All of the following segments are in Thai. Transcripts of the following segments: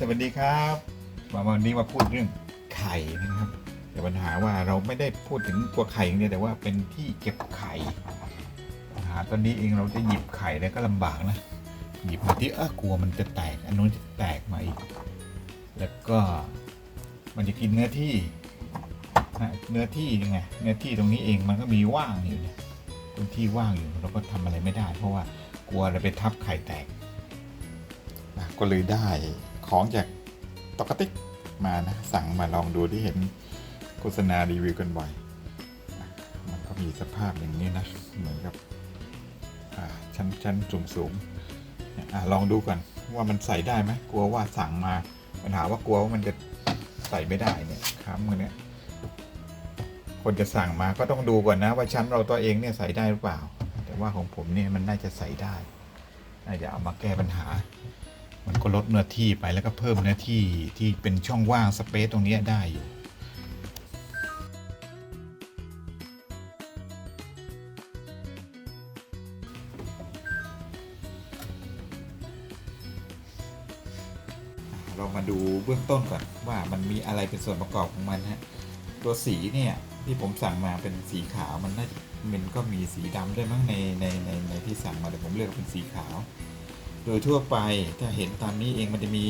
สวัสดีครับมาวันนี้มาพูดเรื่องไข่นะครับ แต่ปัญหาว่าเราไม่ได้พูดถึงตัวไข่องเดียแต่ว่าเป็นที่เก็บไข่ปัญหาตอนนี้เองเราจะหยิบไข่แล้วก็ลำบากนะหยิบมาที่เออกลัวมันจะแตกอันนู้นจะแตกมาอีก แล้วก็มันจะกินเนื้อที่นะเนื้อที่ยังไงเนื้อที่ตรงนี้เองมันก็มีว่างอยู่เนี่ยพื้นที่ว่างอยู่เราก็ทำอะไรไม่ได้ เพราะว่ากลัวเราไปทับไข่แตกนะก็เลยได้ ของจากตอกติกมานะ สั่งมาลองดูที่เห็นโฆษณารีวิวกันบ่อย มันก็มีสภาพอย่างนี้นะ เหมือนกับชั้นชั้นสูงสูงอลองดูก่อนว่ามันใส่ได้ไหมกลัวว่าสั่งมาปัญหาว่ากลัวว่ามันจะใส่ไม่ได้เนี่ยครับมือเนี้ยคนจะสั่งมาก็ต้องดูก่อนนะ ว่าชั้นเราตัวเองเนี่ยใส่ได้หรือเปล่า แต่ว่าของผมเนี่ยมันน่าจะใส่ได้น่าจะเอามาแก้ปัญหา มันก็ลดเนื้อที่ไปแล้วก็เพิ่มเนื้อที่ที่เป็นช่องว่างสเปซตรงนี้ได้อยู่เรามาดูเบื้องต้นก่อนว่ามันมีอะไรเป็นส่วนประกอบของมันฮะตัวสีเนี่ยที่ผมสั่งมาเป็นสีขาวมันน่าจะมันก็มีสีดำด้วยมั้งในในในในที่สั่งมาแต่ผมเลือกเป็นสีขาว โดยทั่วไปถ้าเห็นตามนี้เองมันจะมี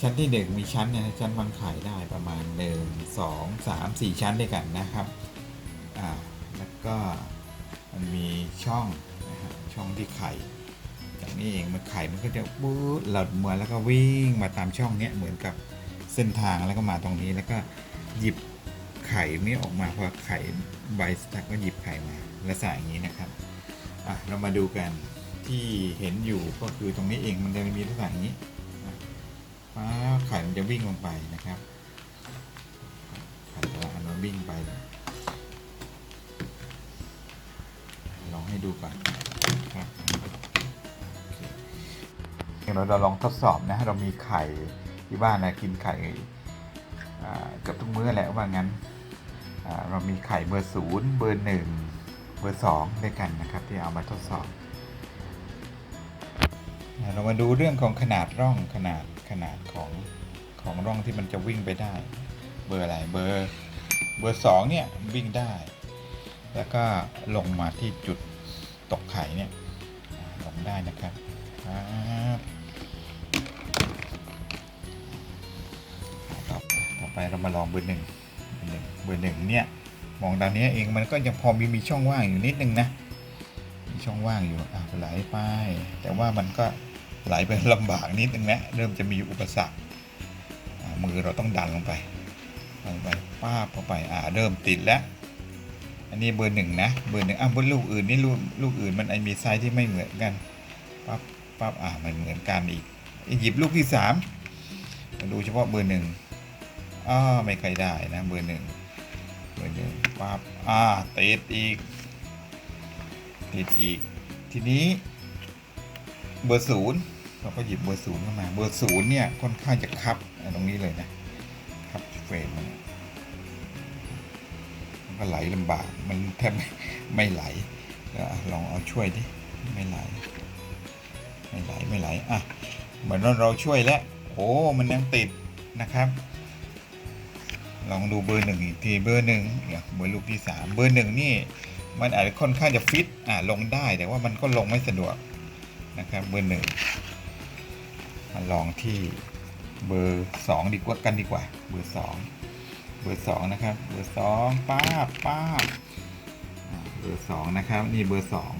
ชั้นที่หนึ่งมีชั้นเนี่ยชั้นวางไข่ได้ประมาณ 1 2 3 4 ชั้นด้วยกันนะครับอ่าแล้วก็มันมีช่องนะฮะช่องที่ไข่จากนี้เองมันไข่มันก็จะบู๊ดหลดมาแล้วก็วิ่งมาตามช่องเนี้ยเหมือนกับเส้นทางแล้วก็มาตรงนี้แล้วก็หยิบไข่นี้ออกมาพอไข่ใบสตักก็หยิบไข่มาลักษณะอย่างนี้นะครับอะเรามาดูกัน ที่เห็นอยู่ก็คือตรงนี้เองมันจะมีลักษณะอย่างนี้ฟ้าไข่มันจะวิ่งลงไปนะครับไข่แต่ละอันมันวิ่งไป ลองให้ดูก่อนครับเคเดี๋ยวเราลองทดสอบนะเรามีไข่ที่บ้านนะกินไข่เกือบทุกมื้อแหละว่างั้นเรามีไข่เบอร์ศูนย์เบอร์หนึ่งเบอร์สองด้วยกันนะครับ ที่เอามาทดสอบ เรามาดูเรื่องของขนาดร่องขนาดขนาดของของร่องที่มันจะวิ่งไปได้ เบอร์อะไรเบอร์เบอร์สองเนี่ยวิ่งได้ แล้วก็ลงมาที่จุดตกไข่เนี่ยลงได้นะครับครับต่อไปเรามาลองเบอร์หนึ่งเบอร์หนึ่งเนี่ยมองด้านนี้เองมันก็ยังพอมีมีช่องว่างอยู่นิดนึงนะ ช่องว่างอยู่อะไหลไป แต่ว่ามันก็ไหลไปลำบากนิดนึงแล้วเริ่มจะมีอุปสรรคมือเราต้องดันลงไปลงไปป้าบเข้าไปอ่าเริ่มติดแล้ว อันนี้เบอร์หนึ่งนะเบอร์หนึ่งอะบนลูกอื่นนี่ลูกลูกอื่นมันไอมีไซส์ที่ไม่เหมือนกันปั๊บปั๊บอ่ามันเหมือนกันอีกหยิบลูกที่สามมาดูเฉพาะเบอร์หนึ่งอ้าไม่เคยได้นะเบอร์หนึ่งเบอร์หนึ่งปั๊บอ่าติดอีก ติดอีก ทีนี้เบอร์ศูนย์เราก็หยิบเบอร์ศูนย์เข้ามา เบอร์ศูนย์เนี่ยค่อนข้างจะคับตรงนี้เลยนะคับเฟรมมันมันก็ไหลลำบากมันแทบไม่ไหลลองเอาช่วยดิไม่ไหล ไม่ไหลไม่ไหลอะเหมือนเราช่วยแล้วโอ้มันยังติดนะครับ ลองดูเบอร์หนึ่งอีกทีเบอร์หนึ่งเนี่ยเบอร์ลูกที่สามเบอร์หนึ่งนี่ มันอาจจะค่อนข้างจะฟิตอ่าลงได้แต่ว่ามันก็ลงไม่สะดวกนะครับเบอร์หนึ่งมาลองที่เบอร์สองดีกว่ากันดีกว่า เบอร์สองเบอร์สองนะครับเบอร์สองป้าป้าบอ่าเบอร์สองนะครับนี่เบอร์สอง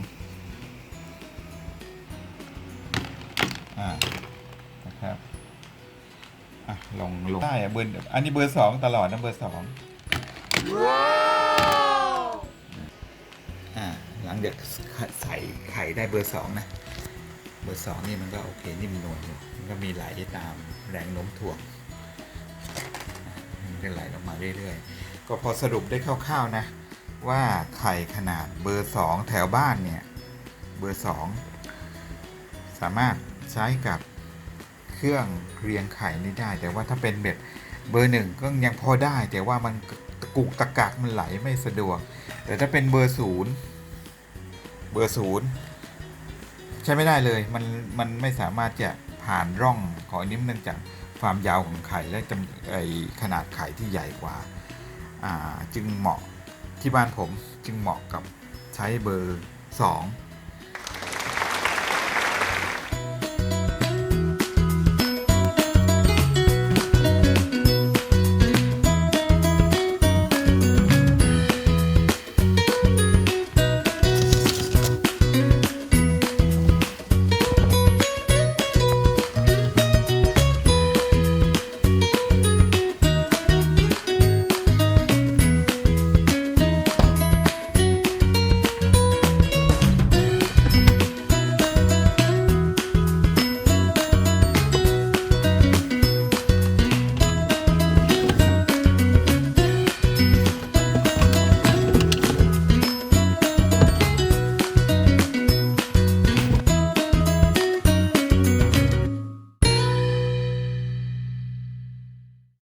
อ่านะครับอะลงลงได้อะเบอร์อันนี้เบอร์สองตลอดนะเบอร์สอง หลังจากใส่ไข่ได้เบอร์สองนะเบอร์สองนี่มันก็โอเคนิ่มนวลอยู่มันก็มีไหลตามแรงโน้มถ่วงมันก็ไหลลงมาเรื่อยๆ ก็พอสรุปได้คร่าวๆนะ ว่าไข่ขนาดเบอร์สองแถวบ้านเนี่ย เบอร์สองสามารถใช้กับเครื่องเรียงไข่นี่ได้ แต่ว่าถ้าเป็นแบบเบอร์หนึ่งก็ยังพอได้ แต่ว่ามันกุกตะกักมันไหลไม่สะดวก แต่ถ้าเป็นเบอร์ศูนย์ เบอร์ศูนย์ใช้ไม่ได้เลยมันมันไม่สามารถจะผ่านร่องของอันนี้เนื่องจากความยาวของไข่และจำไอขนาดไข่ที่ใหญ่กว่าาจึงเหมาะที่บ้านผมจึงเหมาะกับใช้เบอร์ 2